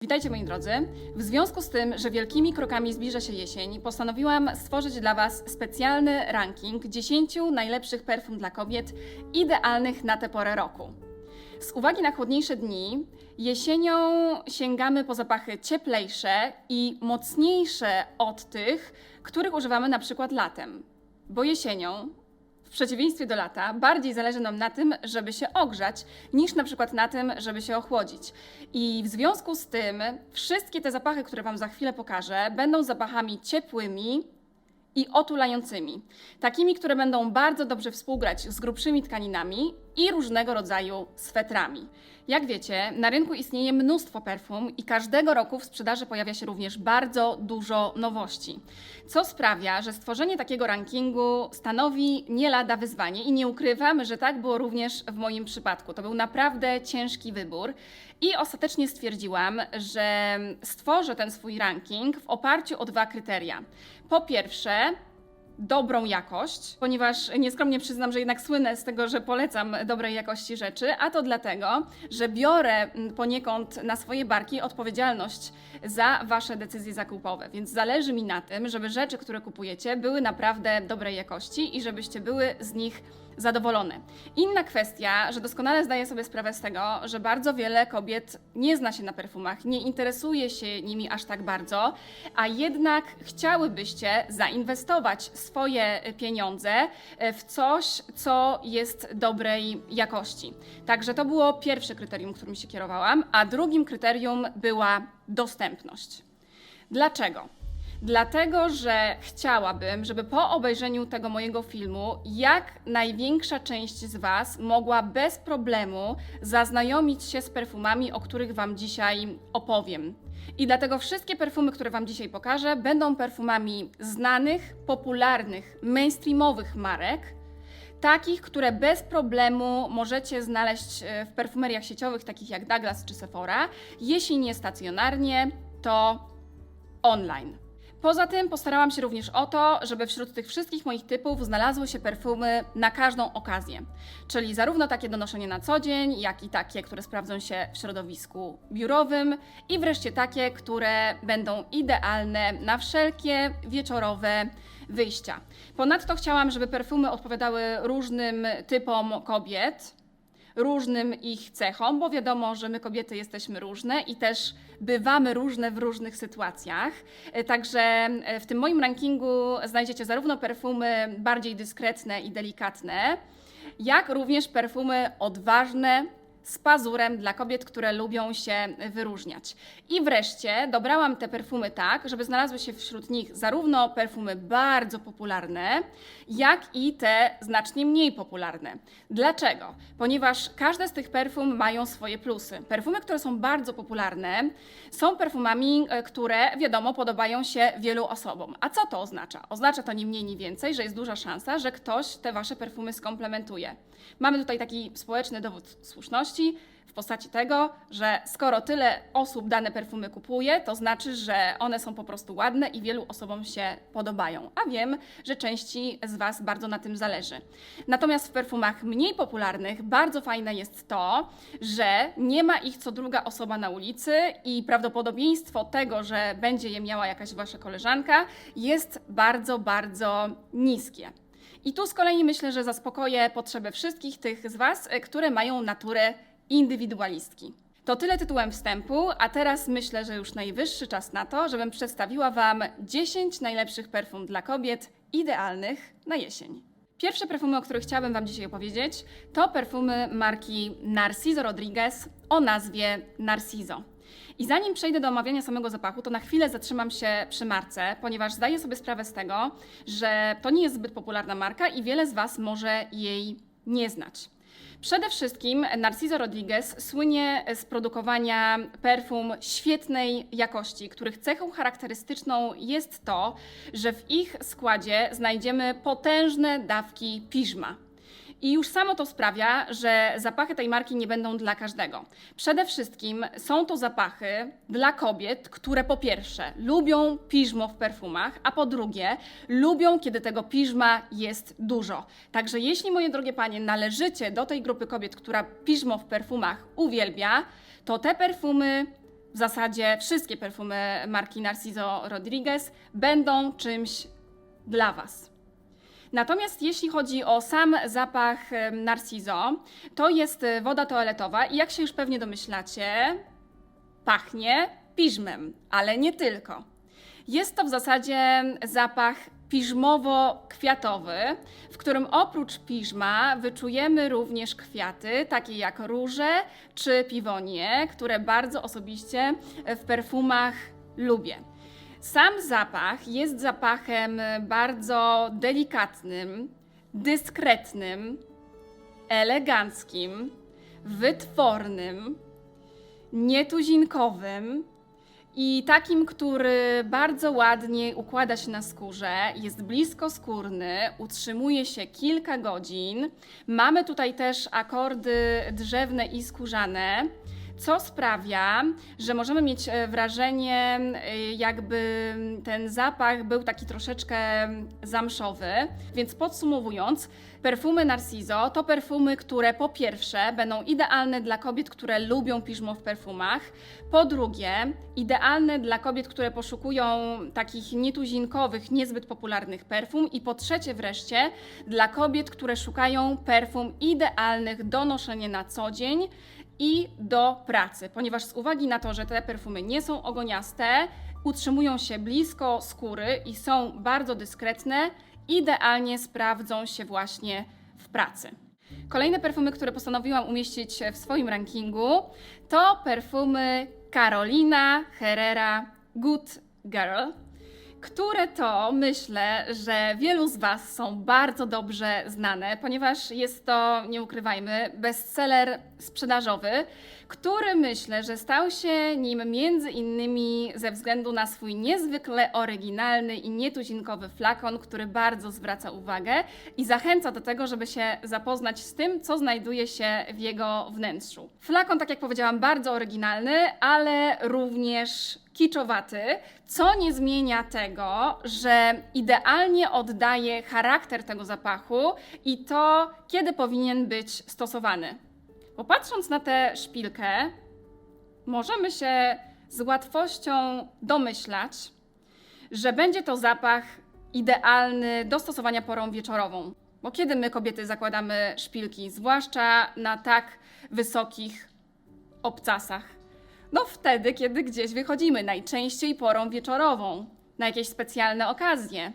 Witajcie moi drodzy. W związku z tym, że wielkimi krokami zbliża się jesień, postanowiłam stworzyć dla Was specjalny ranking 10 najlepszych perfum dla kobiet idealnych na tę porę roku. Z uwagi na chłodniejsze dni, jesienią sięgamy po zapachy cieplejsze i mocniejsze od tych, których używamy na przykład latem. Bo jesienią w przeciwieństwie do lata, bardziej zależy nam na tym, żeby się ogrzać, niż na przykład na tym, żeby się ochłodzić. I w związku z tym wszystkie te zapachy, które Wam za chwilę pokażę, będą zapachami ciepłymi i otulającymi. Takimi, które będą bardzo dobrze współgrać z grubszymi tkaninami i różnego rodzaju swetrami. Jak wiecie, na rynku istnieje mnóstwo perfum i każdego roku w sprzedaży pojawia się również bardzo dużo nowości. Co sprawia, że stworzenie takiego rankingu stanowi nie lada wyzwanie i nie ukrywam, że tak było również w moim przypadku. To był naprawdę ciężki wybór i ostatecznie stwierdziłam, że stworzę ten swój ranking w oparciu o dwa kryteria. Po pierwsze, dobrą jakość, ponieważ nieskromnie przyznam, że jednak słynę z tego, że polecam dobrej jakości rzeczy, a to dlatego, że biorę mm, poniekąd na swoje barki odpowiedzialność za Wasze decyzje zakupowe, więc zależy mi na tym, żeby rzeczy, które kupujecie, były naprawdę dobrej jakości i żebyście były z nich zadowolone. Inna kwestia, że doskonale zdaję sobie sprawę z tego, że bardzo wiele kobiet nie zna się na perfumach, nie interesuje się nimi aż tak bardzo, a jednak chciałybyście zainwestować swoje pieniądze w coś, co jest dobrej jakości. Także to było pierwsze kryterium, którym się kierowałam, a drugim kryterium była dostępność. Dlaczego? Dlatego, że chciałabym, żeby po obejrzeniu tego mojego filmu jak największa część z Was mogła bez problemu zaznajomić się z perfumami, o których Wam dzisiaj opowiem. I dlatego wszystkie perfumy, które Wam dzisiaj pokażę, będą perfumami znanych, popularnych, mainstreamowych marek, takich, które bez problemu możecie znaleźć e, w perfumeriach sieciowych, takich jak Douglas czy Sephora. Jeśli nie stacjonarnie, to online. Poza tym postarałam się również o to, żeby wśród tych wszystkich moich typów znalazły się perfumy na każdą okazję. Czyli zarówno takie do noszenia na co dzień, jak i takie, które sprawdzą się w środowisku biurowym i wreszcie takie, które będą idealne na wszelkie wieczorowe wyjścia. Ponadto chciałam, żeby perfumy odpowiadały różnym typom kobiet, różnym ich cechom, bo wiadomo, że my kobiety jesteśmy różne i też bywamy różne w różnych sytuacjach. E, Także e, w tym moim rankingu znajdziecie zarówno perfumy bardziej dyskretne i delikatne, jak również perfumy odważne, z pazurem dla kobiet, które lubią się wyróżniać. I wreszcie dobrałam te perfumy tak, żeby znalazły się wśród nich zarówno perfumy bardzo popularne, jak i te znacznie mniej popularne. Dlaczego? Ponieważ każde z tych perfum mają swoje plusy. Perfumy, które są bardzo popularne, są perfumami, e, które wiadomo podobają się wielu osobom. A co to oznacza? Oznacza to ni mniej, ni więcej, że jest duża szansa, że ktoś te wasze perfumy skomplementuje. Mamy tutaj taki społeczny dowód słuszności w postaci tego, że skoro tyle osób dane perfumy kupuje, to znaczy, że one są po prostu ładne i wielu osobom się podobają. A wiem, że części z Was bardzo na tym zależy. Natomiast w perfumach mniej popularnych bardzo fajne jest to, że nie ma ich co druga osoba na ulicy i prawdopodobieństwo tego, że będzie je miała jakaś Wasza koleżanka, jest bardzo, bardzo niskie. I tu z kolei myślę, że zaspokoję potrzeby wszystkich tych z Was, e, które mają naturę indywidualistki. To tyle tytułem wstępu, a teraz myślę, że już najwyższy czas na to, żebym przedstawiła Wam 10 najlepszych perfum dla kobiet idealnych na jesień. Pierwsze perfumy, o których chciałabym Wam dzisiaj opowiedzieć, to perfumy marki Narciso Rodriguez o nazwie Narciso. I zanim przejdę do omawiania samego zapachu, to na chwilę zatrzymam się przy marce, ponieważ zdaję sobie sprawę z tego, że to nie jest zbyt popularna marka i wiele z Was może jej nie znać. Przede wszystkim Narciso Rodriguez słynie z produkowania perfum świetnej jakości, których cechą charakterystyczną jest to, że w ich składzie znajdziemy potężne dawki piżma. I już samo to sprawia, że zapachy tej marki nie będą dla każdego. Przede wszystkim są to zapachy dla kobiet, które po pierwsze lubią piżmo w perfumach, a po drugie lubią, kiedy tego piżma jest dużo. Także jeśli, moje drogie panie, należycie do tej grupy kobiet, która piżmo w perfumach uwielbia, to te perfumy w zasadzie wszystkie perfumy marki Narciso Rodriguez będą czymś dla Was. Natomiast jeśli chodzi o sam zapach Narciso, to jest y, woda toaletowa i jak się już pewnie domyślacie, pachnie piżmem, ale nie tylko. Jest to w zasadzie zapach piżmowo-kwiatowy, w którym oprócz piżma wyczujemy również kwiaty, takie jak róże czy piwonie, które bardzo osobiście w perfumach lubię. Sam zapach jest zapachem bardzo delikatnym, dyskretnym, eleganckim, wytwornym, nietuzinkowym i takim, który bardzo ładnie układa się na skórze, jest blisko skórny, utrzymuje się kilka godzin. Mamy tutaj też akordy drzewne i skórzane. Co sprawia, że możemy mieć e, wrażenie, e, jakby ten zapach był taki troszeczkę zamszowy. Więc podsumowując, perfumy Narciso to perfumy, które po pierwsze będą idealne dla kobiet, które lubią piżmo w perfumach. Po drugie, idealne dla kobiet, które poszukują takich nietuzinkowych, niezbyt popularnych perfum. I po trzecie wreszcie, dla kobiet, które szukają perfum idealnych do noszenia na co dzień i do pracy, ponieważ z uwagi na to, że te perfumy nie są ogoniaste, utrzymują się blisko skóry i są bardzo dyskretne, idealnie sprawdzą się właśnie w pracy. Kolejne perfumy, które postanowiłam umieścić w swoim rankingu, to perfumy Carolina Herrera Good Girl, które to myślę, że wielu z Was są bardzo dobrze znane, ponieważ jest to, nie ukrywajmy, bestseller sprzedażowy, który myślę, że stał się nim między innymi ze względu na swój niezwykle oryginalny i nietuzinkowy flakon, który bardzo zwraca uwagę i zachęca do tego, żeby się zapoznać z tym, co znajduje się w jego wnętrzu. Flakon, tak jak powiedziałam, bardzo oryginalny, ale również kiczowaty, co nie zmienia tego, że idealnie oddaje charakter tego zapachu i to, kiedy powinien być stosowany. Bo patrząc na tę szpilkę, możemy się z łatwością domyślać, że będzie to zapach idealny do stosowania porą wieczorową. Bo kiedy my, kobiety, zakładamy szpilki, zwłaszcza na tak wysokich obcasach? No wtedy, kiedy gdzieś wychodzimy, najczęściej porą wieczorową, na jakieś specjalne okazje,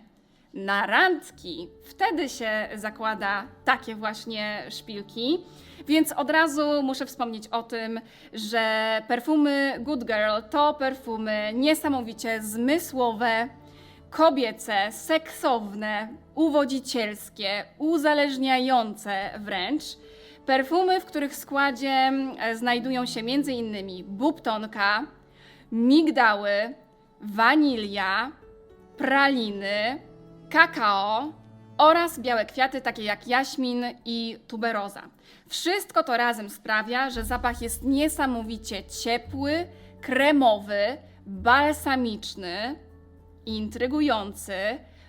na randki. Wtedy się zakłada takie właśnie szpilki. Więc od razu muszę wspomnieć o tym, że perfumy Good Girl to perfumy niesamowicie zmysłowe, kobiece, seksowne, uwodzicielskie, uzależniające wręcz. Perfumy, w których składzie znajdują się m.in. bubtonka, migdały, wanilia, praliny, kakao oraz białe kwiaty takie jak jaśmin i tuberoza. Wszystko to razem sprawia, że zapach jest niesamowicie ciepły, kremowy, balsamiczny, intrygujący,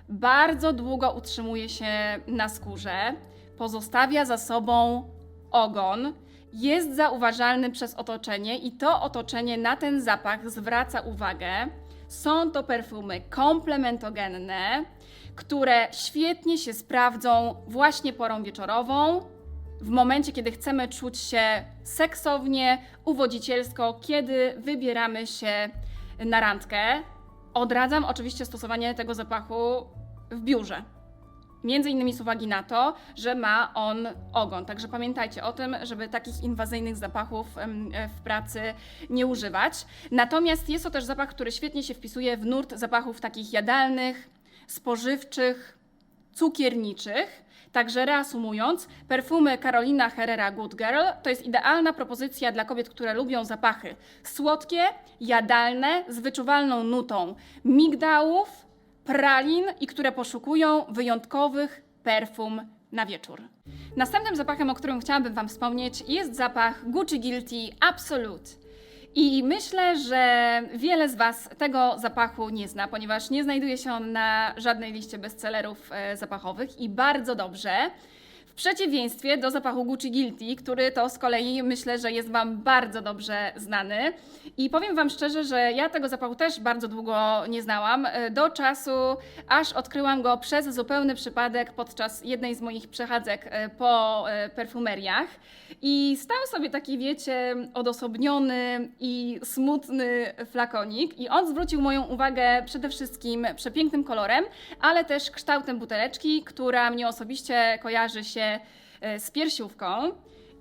bardzo długo utrzymuje się na skórze, pozostawia za sobą ogon, jest zauważalny przez otoczenie i to otoczenie na ten zapach zwraca uwagę. Są to perfumy komplementogenne, które świetnie się sprawdzą właśnie porą wieczorową, w momencie, kiedy chcemy czuć się seksownie, uwodzicielsko, kiedy wybieramy się na randkę. Odradzam oczywiście stosowanie tego zapachu w biurze. Między innymi z uwagi na to, że ma on ogon. Także pamiętajcie o tym, żeby takich inwazyjnych zapachów w pracy nie używać. Natomiast jest to też zapach, który świetnie się wpisuje w nurt zapachów takich jadalnych, spożywczych, cukierniczych. Także reasumując, perfumy Carolina Herrera Good Girl to jest idealna propozycja dla kobiet, które lubią zapachy słodkie, jadalne, z wyczuwalną nutą migdałów, pralin i które poszukują wyjątkowych perfum na wieczór. Następnym zapachem, o którym chciałabym Wam wspomnieć, jest zapach Gucci Guilty Absolute. I myślę, że wiele z Was tego zapachu nie zna, ponieważ nie znajduje się on na żadnej liście bestsellerów e, zapachowych i bardzo dobrze. W przeciwieństwie do zapachu Gucci Guilty, który to z kolei myślę, że jest Wam bardzo dobrze znany. I powiem Wam szczerze, że ja tego zapachu też bardzo długo nie znałam, e, do czasu, aż odkryłam go przez zupełny przypadek podczas jednej z moich przechadzek e, po e, perfumeriach. I stał sobie taki, wiecie, odosobniony i smutny flakonik. I on zwrócił moją uwagę przede wszystkim przepięknym kolorem, ale też kształtem buteleczki, która mnie osobiście kojarzy się e, z piersiówką.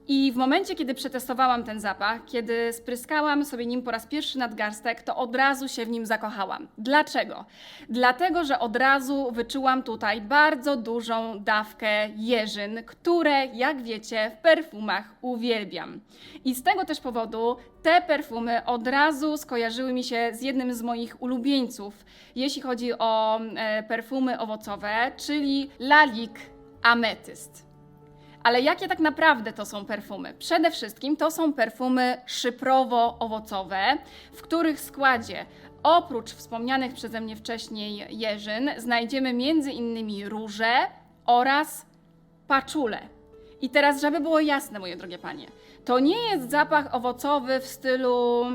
I w momencie, kiedy przetestowałam ten zapach, kiedy spryskałam sobie nim po raz pierwszy nadgarstek, to od razu się w nim zakochałam. Dlaczego? Dlatego, że od razu wyczułam tutaj bardzo dużą dawkę jeżyn, które, jak wiecie, w perfumach uwielbiam. I z tego też powodu te perfumy od razu skojarzyły mi się z jednym z moich ulubieńców, jeśli chodzi o e, perfumy owocowe, czyli Lalik Ametyst. Ale jakie tak naprawdę to są perfumy? Przede wszystkim to są perfumy szyprowo-owocowe, w których składzie oprócz wspomnianych przeze mnie wcześniej jeżyn znajdziemy m.in. róże oraz paczule. I teraz, żeby było jasne, moje drogie panie, to nie jest zapach owocowy w stylu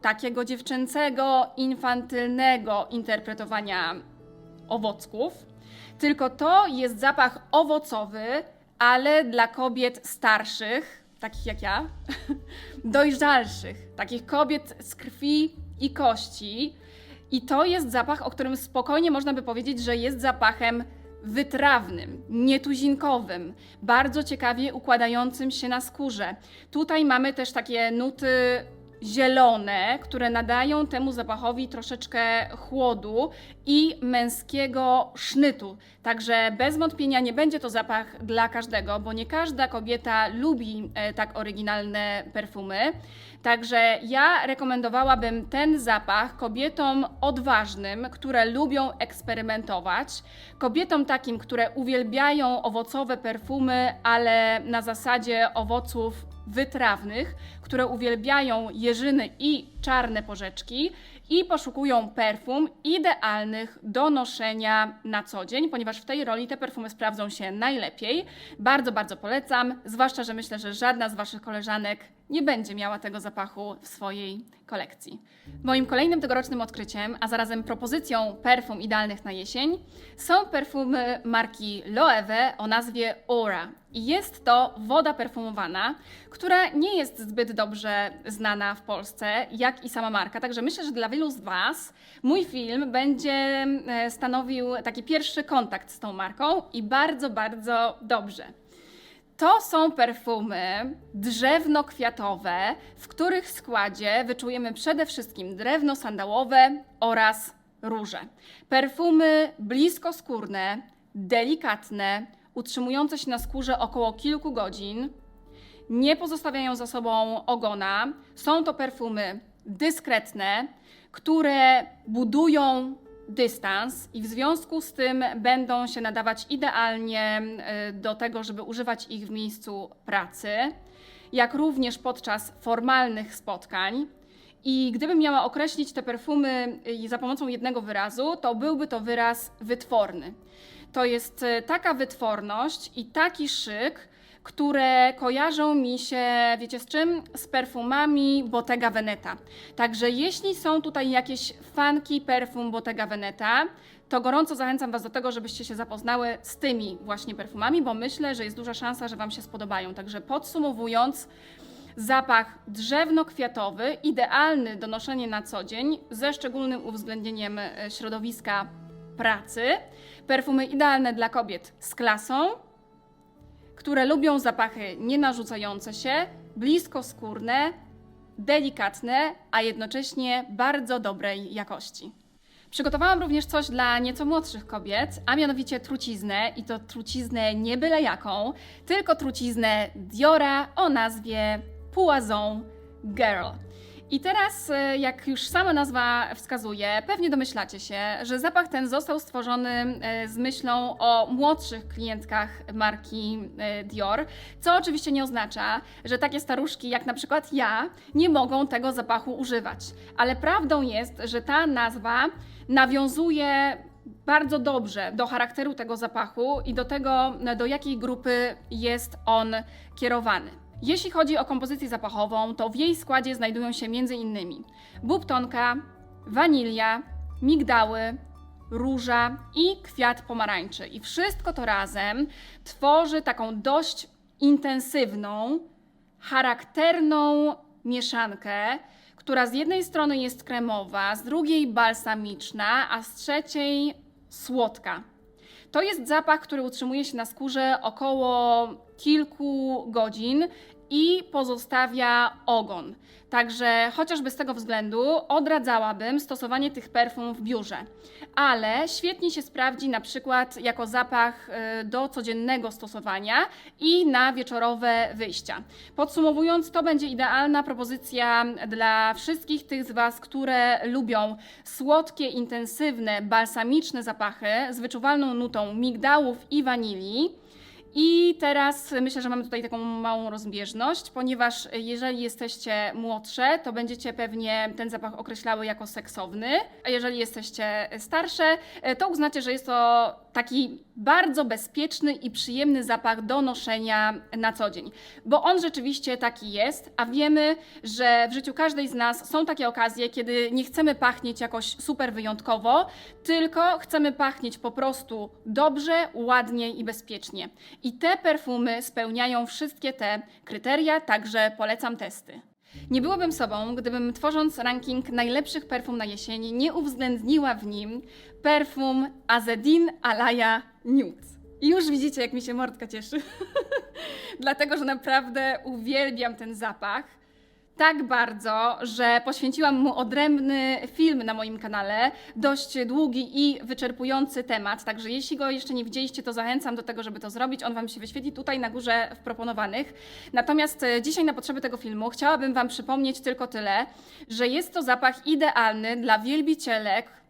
takiego dziewczęcego, infantylnego interpretowania owocków, tylko to jest zapach owocowy, ale dla kobiet starszych, takich jak ja, dojrzalszych, takich kobiet z krwi i kości. I to jest zapach, o którym spokojnie można by powiedzieć, że jest zapachem wytrawnym, nietuzinkowym, bardzo ciekawie układającym się na skórze. Tutaj mamy też takie nuty zielone, które nadają temu zapachowi troszeczkę chłodu i męskiego sznytu. Także bez wątpienia nie będzie to zapach dla każdego, bo nie każda kobieta lubi e, tak oryginalne perfumy. Także ja rekomendowałabym ten zapach kobietom odważnym, które lubią eksperymentować, kobietom takim, które uwielbiają owocowe perfumy, ale na zasadzie owoców wytrawnych, które uwielbiają jeżyny i czarne porzeczki i poszukują perfum idealnych do noszenia na co dzień, ponieważ w tej roli te perfumy sprawdzą się najlepiej. Bardzo, bardzo polecam, zwłaszcza, że myślę, że żadna z Waszych koleżanek nie będzie miała tego zapachu w swojej kolekcji. Moim kolejnym tegorocznym odkryciem, a zarazem propozycją perfum idealnych na jesień, są perfumy marki Loewe o nazwie Aura. I jest to woda perfumowana, która nie jest zbyt dobrze znana w Polsce, jak i sama marka. Także myślę, że dla wielu z Was mój film będzie e, stanowił taki pierwszy kontakt z tą marką i bardzo, bardzo dobrze. To są perfumy drzewno-kwiatowe, w których składzie wyczujemy przede wszystkim drewno sandałowe oraz róże. Perfumy bliskoskórne, delikatne, utrzymujące się na skórze około kilku godzin, nie pozostawiają za sobą ogona. Są to perfumy dyskretne, które budują dystans i w związku z tym będą się nadawać idealnie y, do tego, żeby używać ich w miejscu pracy, jak również podczas formalnych spotkań. I gdybym miała określić te perfumy y, za pomocą jednego wyrazu, to byłby to wyraz wytworny. To jest y, taka wytworność i taki szyk, które kojarzą mi się, wiecie z czym? Z perfumami Bottega Veneta. Także jeśli są tutaj jakieś fanki perfum Bottega Veneta, to gorąco zachęcam Was do tego, żebyście się zapoznały z tymi właśnie perfumami, bo myślę, że jest duża szansa, że Wam się spodobają. Także podsumowując, zapach drzewno-kwiatowy, idealny do noszenia na co dzień, ze szczególnym uwzględnieniem e, środowiska pracy. Perfumy idealne dla kobiet z klasą, które lubią zapachy nienarzucające się, bliskoskórne, delikatne, a jednocześnie bardzo dobrej jakości. Przygotowałam również coś dla nieco młodszych kobiet, a mianowicie truciznę i to truciznę nie byle jaką, tylko truciznę Diora o nazwie Poison Girl. I teraz, e, jak już sama nazwa wskazuje, pewnie domyślacie się, że zapach ten został stworzony e, z myślą o młodszych klientkach marki e, Dior, co oczywiście nie oznacza, że takie staruszki jak na przykład ja nie mogą tego zapachu używać. Ale prawdą jest, że ta nazwa nawiązuje bardzo dobrze do charakteru tego zapachu i do tego, do jakiej grupy jest on kierowany. Jeśli chodzi o kompozycję zapachową, to w jej składzie znajdują się m.in. bubtonka, wanilia, migdały, róża i kwiat pomarańczy. I wszystko to razem tworzy taką dość intensywną, charakterną mieszankę, która z jednej strony jest kremowa, z drugiej balsamiczna, a z trzeciej słodka. To jest zapach, który utrzymuje się na skórze około kilku godzin i pozostawia ogon. Także chociażby z tego względu odradzałabym stosowanie tych perfum w biurze. Ale świetnie się sprawdzi na przykład jako zapach y, do codziennego stosowania i na wieczorowe wyjścia. Podsumowując, to będzie idealna propozycja dla wszystkich tych z Was, które lubią słodkie, intensywne, balsamiczne zapachy z wyczuwalną nutą migdałów i wanilii. I teraz myślę, że mamy tutaj taką małą rozbieżność, ponieważ jeżeli jesteście młodsze, to będziecie pewnie ten zapach określały jako seksowny, a jeżeli jesteście starsze, to uznacie, że jest to taki bardzo bezpieczny i przyjemny zapach do noszenia na co dzień. Bo on rzeczywiście taki jest, a wiemy, że w życiu każdej z nas są takie okazje, kiedy nie chcemy pachnieć jakoś super wyjątkowo, tylko chcemy pachnieć po prostu dobrze, ładnie i bezpiecznie. I te perfumy spełniają wszystkie te kryteria, także polecam testy. Nie byłabym sobą, gdybym tworząc ranking najlepszych perfum na jesień nie uwzględniła w nim perfum Azedin Alaya Nude. I już widzicie, jak mi się mordka cieszy. Dlatego, że naprawdę uwielbiam ten zapach tak bardzo, że poświęciłam mu odrębny film na moim kanale, dość długi i wyczerpujący temat, także jeśli go jeszcze nie widzieliście, to zachęcam do tego, żeby to zrobić. On Wam się wyświetli tutaj na górze w proponowanych. Natomiast e, dzisiaj na potrzeby tego filmu chciałabym Wam przypomnieć tylko tyle, że jest to zapach idealny dla wielbicielek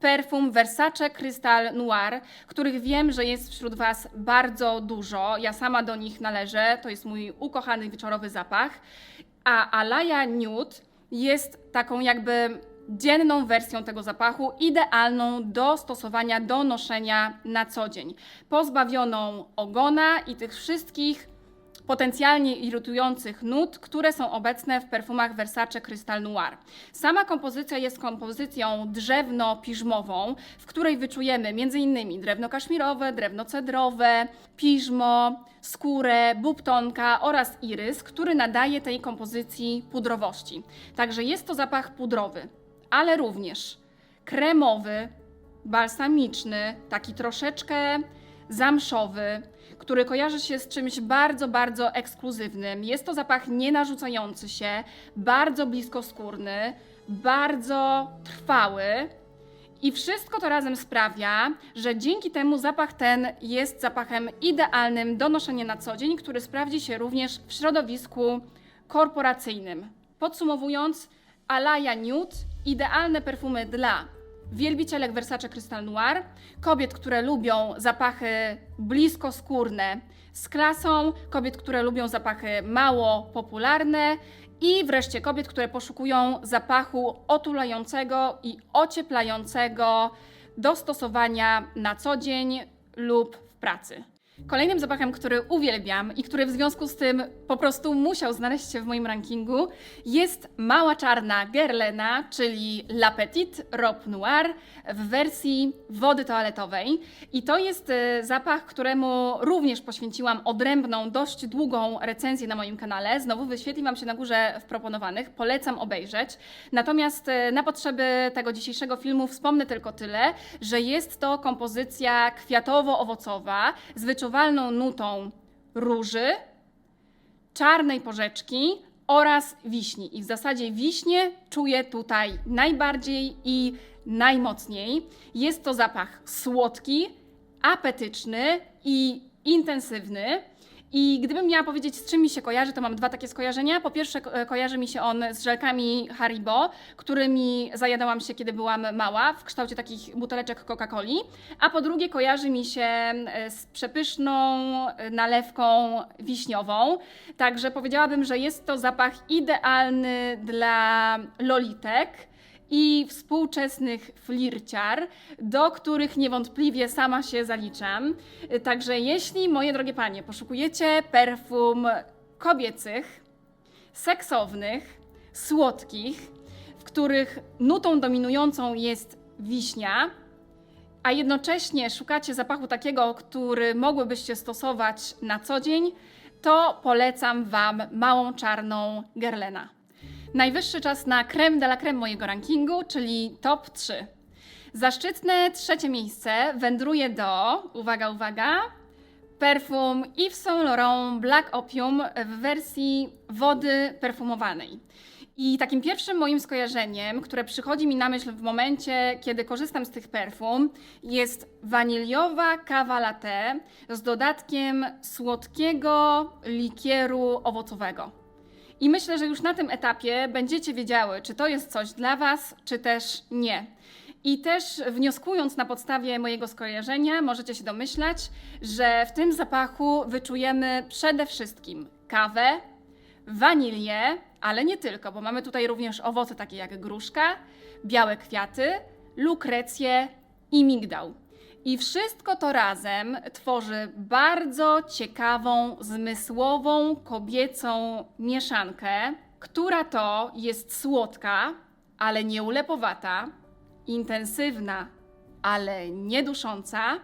perfum Versace Crystal Noir, których wiem, że jest wśród Was bardzo dużo. Ja sama do nich należę, to jest mój ukochany wieczorowy zapach. A Alaya Nude jest taką jakby dzienną wersją tego zapachu, idealną do stosowania, do noszenia na co dzień. Pozbawioną ogona i tych wszystkich potencjalnie irytujących nut, które są obecne w perfumach Versace Crystal Noir. Sama kompozycja jest kompozycją drzewno-piżmową, w której wyczujemy m.in. drewno kaszmirowe, drewno cedrowe, piżmo, skórę, bubtonka oraz irys, który nadaje tej kompozycji pudrowości. Także jest to zapach pudrowy, ale również kremowy, balsamiczny, taki troszeczkę zamszowy, który kojarzy się z czymś bardzo, bardzo ekskluzywnym. Jest to zapach nienarzucający się, bardzo bliskoskórny, bardzo trwały. I wszystko to razem sprawia, że dzięki temu zapach ten jest zapachem idealnym do noszenia na co dzień, który sprawdzi się również w środowisku korporacyjnym. Podsumowując, Alaya Nude idealne perfumy dla wielbicielek Versace Crystal Noir, kobiet, które lubią zapachy bliskoskórne z klasą, kobiet, które lubią zapachy mało popularne i wreszcie kobiet, które poszukują zapachu otulającego i ocieplającego do stosowania na co dzień lub w pracy. Kolejnym zapachem, który uwielbiam i który w związku z tym po prostu musiał znaleźć się w moim rankingu, jest mała czarna Guerlaina, czyli La Petite Robe Noire w wersji wody toaletowej. I to jest e, zapach, któremu również poświęciłam odrębną, dość długą recenzję na moim kanale. Znowu wyświetli Wam się na górze w proponowanych, polecam obejrzeć. Natomiast e, na potrzeby tego dzisiejszego filmu wspomnę tylko tyle, że jest to kompozycja kwiatowo-owocowa z wyczuwalną nutą róży, czarnej porzeczki oraz wiśni. I w zasadzie wiśnie czuję tutaj najbardziej i najmocniej. Jest to zapach słodki, apetyczny i intensywny. I gdybym miała powiedzieć, z czym mi się kojarzy, to mam dwa takie skojarzenia. Po pierwsze, e, kojarzy mi się on z żelkami Haribo, którymi zajadałam się, kiedy byłam mała, w kształcie takich buteleczek Coca-Coli. A po drugie, kojarzy mi się e, z przepyszną e, nalewką wiśniową. Także powiedziałabym, że jest to zapach idealny dla lolitek i współczesnych flirciar, do których niewątpliwie sama się zaliczam. Także jeśli, moje drogie panie, poszukujecie perfum kobiecych, seksownych, słodkich, w których nutą dominującą jest wiśnia, a jednocześnie szukacie zapachu takiego, który mogłybyście stosować na co dzień, to polecam Wam małą czarną Gerlena. Najwyższy czas na creme de la creme mojego rankingu, czyli top 3. Zaszczytne trzecie miejsce wędruje do, uwaga, uwaga, perfum Yves Saint Laurent Black Opium w wersji wody perfumowanej. I takim pierwszym moim skojarzeniem, które przychodzi mi na myśl w momencie, kiedy korzystam z tych perfum, jest waniliowa kawa latte z dodatkiem słodkiego likieru owocowego. I myślę, że już na tym etapie będziecie wiedziały, czy to jest coś dla Was, czy też nie. I też wnioskując na podstawie mojego skojarzenia, możecie się domyślać, że w tym zapachu wyczujemy przede wszystkim kawę, wanilię, ale nie tylko, bo mamy tutaj również owoce takie jak gruszka, białe kwiaty, lukrecję i migdał. I wszystko to razem tworzy bardzo ciekawą, zmysłową, kobiecą mieszankę, która to jest słodka, ale nie ulepowata, intensywna, ale nie dusząca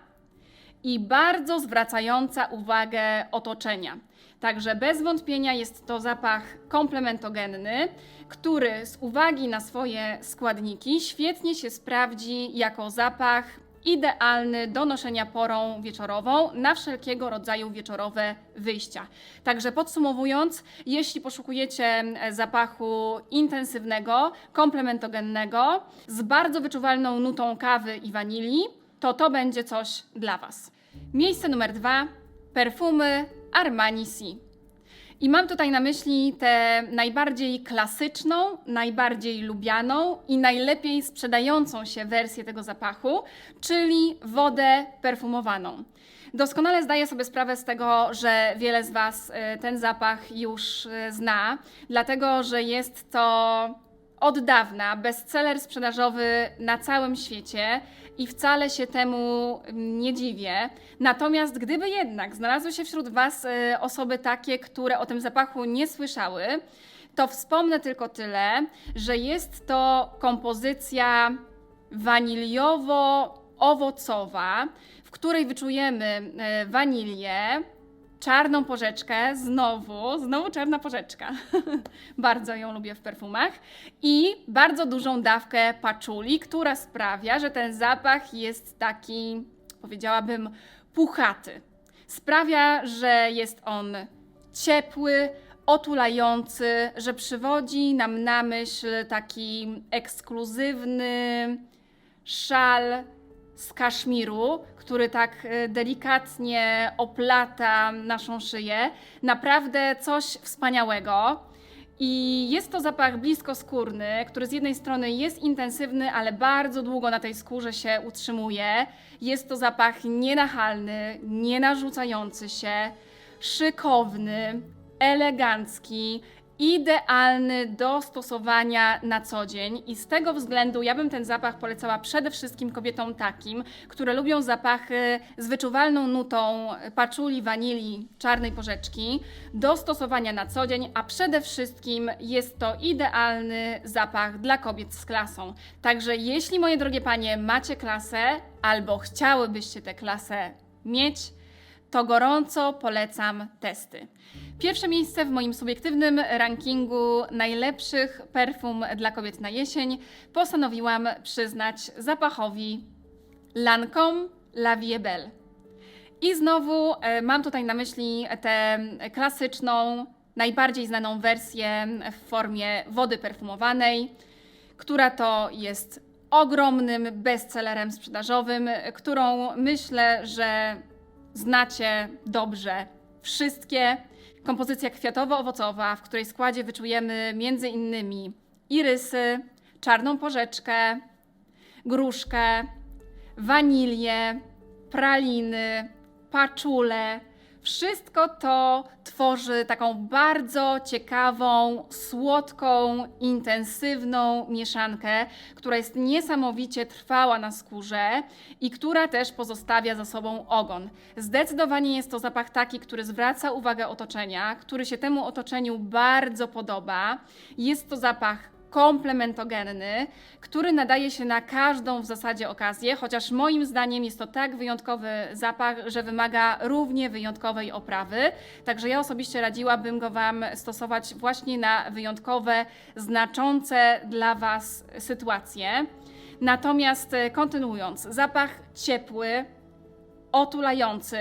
i bardzo zwracająca uwagę otoczenia. Także bez wątpienia jest to zapach komplementogenny, który z uwagi na swoje składniki świetnie się sprawdzi jako zapach idealny do noszenia porą wieczorową na wszelkiego rodzaju wieczorowe wyjścia. Także podsumowując, jeśli poszukujecie e, zapachu intensywnego, komplementogennego, z bardzo wyczuwalną nutą kawy i wanilii, to to będzie coś dla Was. Miejsce numer dwa: perfumy Armani. I mam tutaj na myśli tę najbardziej klasyczną, najbardziej lubianą i najlepiej sprzedającą się wersję tego zapachu, czyli wodę perfumowaną. Doskonale zdaję sobie sprawę z tego, że wiele z Was y, ten zapach już y, zna, dlatego że jest to od dawna bestseller sprzedażowy na całym świecie i wcale się temu nie dziwię. Natomiast gdyby jednak znalazły się wśród Was y, osoby takie, które o tym zapachu nie słyszały, to wspomnę tylko tyle, że jest to kompozycja waniliowo-owocowa, w której wyczujemy y, wanilię, czarną porzeczkę, znowu, znowu czarna porzeczka. bardzo ją lubię w perfumach. I bardzo dużą dawkę paczuli, która sprawia, że ten zapach jest taki, powiedziałabym, puchaty. Sprawia, że jest on ciepły, otulający, że przywodzi nam na myśl taki ekskluzywny szal z kaszmiru, który tak e, delikatnie oplata naszą szyję. Naprawdę coś wspaniałego. I jest to zapach blisko skórny, który z jednej strony jest intensywny, ale bardzo długo na tej skórze się utrzymuje. Jest to zapach nienachalny, nie narzucający się, szykowny, elegancki, idealny do stosowania na co dzień. I z tego względu ja bym ten zapach polecała przede wszystkim kobietom takim, które lubią zapachy z wyczuwalną nutą paczuli, wanilii, czarnej porzeczki do stosowania na co dzień, a przede wszystkim jest to idealny zapach dla kobiet z klasą. Także jeśli, moje drogie panie, macie klasę albo chciałybyście tę klasę mieć, to gorąco polecam testy. Pierwsze miejsce w moim subiektywnym rankingu najlepszych perfum dla kobiet na jesień postanowiłam przyznać zapachowi Lancome La Vie Belle. I znowu e, mam tutaj na myśli tę klasyczną, najbardziej znaną wersję w formie wody perfumowanej, która to jest ogromnym bestsellerem sprzedażowym, którą myślę, że znacie dobrze wszystkie. Kompozycja kwiatowo-owocowa, w której składzie wyczujemy między innymi irysy, czarną porzeczkę, gruszkę, wanilię, praliny, paczule. Wszystko to tworzy taką bardzo ciekawą, słodką, intensywną mieszankę, która jest niesamowicie trwała na skórze i która też pozostawia za sobą ogon. Zdecydowanie jest to zapach taki, który zwraca uwagę otoczenia, który się temu otoczeniu bardzo podoba. Jest to zapach komplementogenny, który nadaje się na każdą w zasadzie okazję, chociaż moim zdaniem jest to tak wyjątkowy zapach, że wymaga równie wyjątkowej oprawy. Także ja osobiście radziłabym go Wam stosować właśnie na wyjątkowe, znaczące dla Was sytuacje. Natomiast e, kontynuując, zapach ciepły, otulający,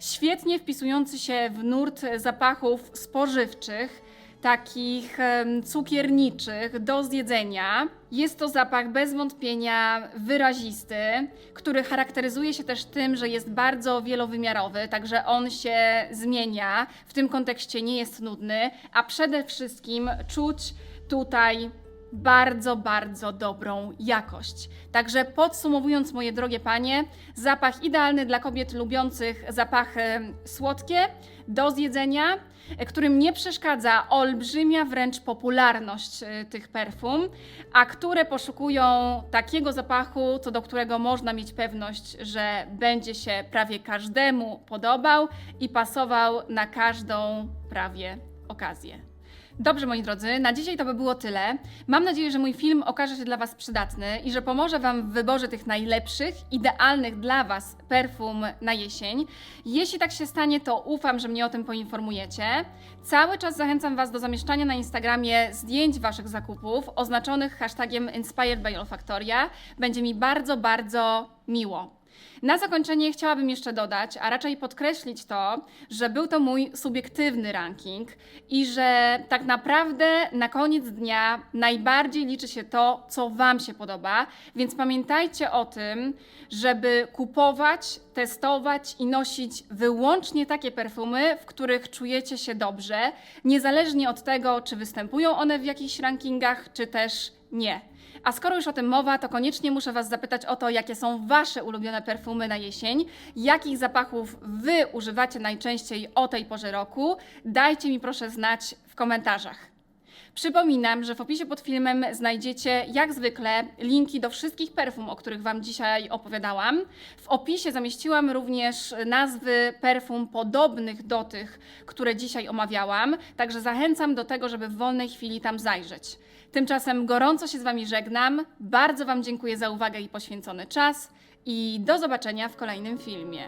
świetnie wpisujący się w nurt zapachów spożywczych, takich cukierniczych do zjedzenia. Jest to zapach bez wątpienia wyrazisty, który charakteryzuje się też tym, że jest bardzo wielowymiarowy, także on się zmienia. W tym kontekście nie jest nudny, a przede wszystkim czuć tutaj bardzo, bardzo dobrą jakość. Także podsumowując, moje drogie panie, zapach idealny dla kobiet lubiących zapachy słodkie do zjedzenia, którym nie przeszkadza olbrzymia wręcz popularność e, tych perfum, a które poszukują takiego zapachu, co do którego można mieć pewność, że będzie się prawie każdemu podobał i pasował na każdą prawie okazję. Dobrze, moi drodzy, na dzisiaj to by było tyle. Mam nadzieję, że mój film okaże się dla Was przydatny i że pomoże Wam w wyborze tych najlepszych, idealnych dla Was perfum na jesień. Jeśli tak się stanie, to ufam, że mnie o tym poinformujecie. Cały czas zachęcam Was do zamieszczania na Instagramie zdjęć Waszych zakupów oznaczonych hashtagiem Inspired by Olfactoria. Będzie mi bardzo, bardzo miło. Na zakończenie chciałabym jeszcze dodać, a raczej podkreślić to, że był to mój subiektywny ranking i że tak naprawdę na koniec dnia najbardziej liczy się to, co Wam się podoba, więc pamiętajcie o tym, żeby kupować, testować i nosić wyłącznie takie perfumy, w których czujecie się dobrze, niezależnie od tego, czy występują one w jakichś rankingach, czy też nie. A skoro już o tym mowa, to koniecznie muszę Was zapytać o to, jakie są Wasze ulubione perfumy na jesień, jakich zapachów Wy używacie najczęściej o tej porze roku. Dajcie mi proszę znać w komentarzach. Przypominam, że w opisie pod filmem znajdziecie jak zwykle linki do wszystkich perfum, o których Wam dzisiaj opowiadałam. W opisie zamieściłam również nazwy perfum podobnych do tych, które dzisiaj omawiałam, także zachęcam do tego, żeby w wolnej chwili tam zajrzeć. Tymczasem gorąco się z Wami żegnam, bardzo Wam dziękuję za uwagę i poświęcony czas i do zobaczenia w kolejnym filmie.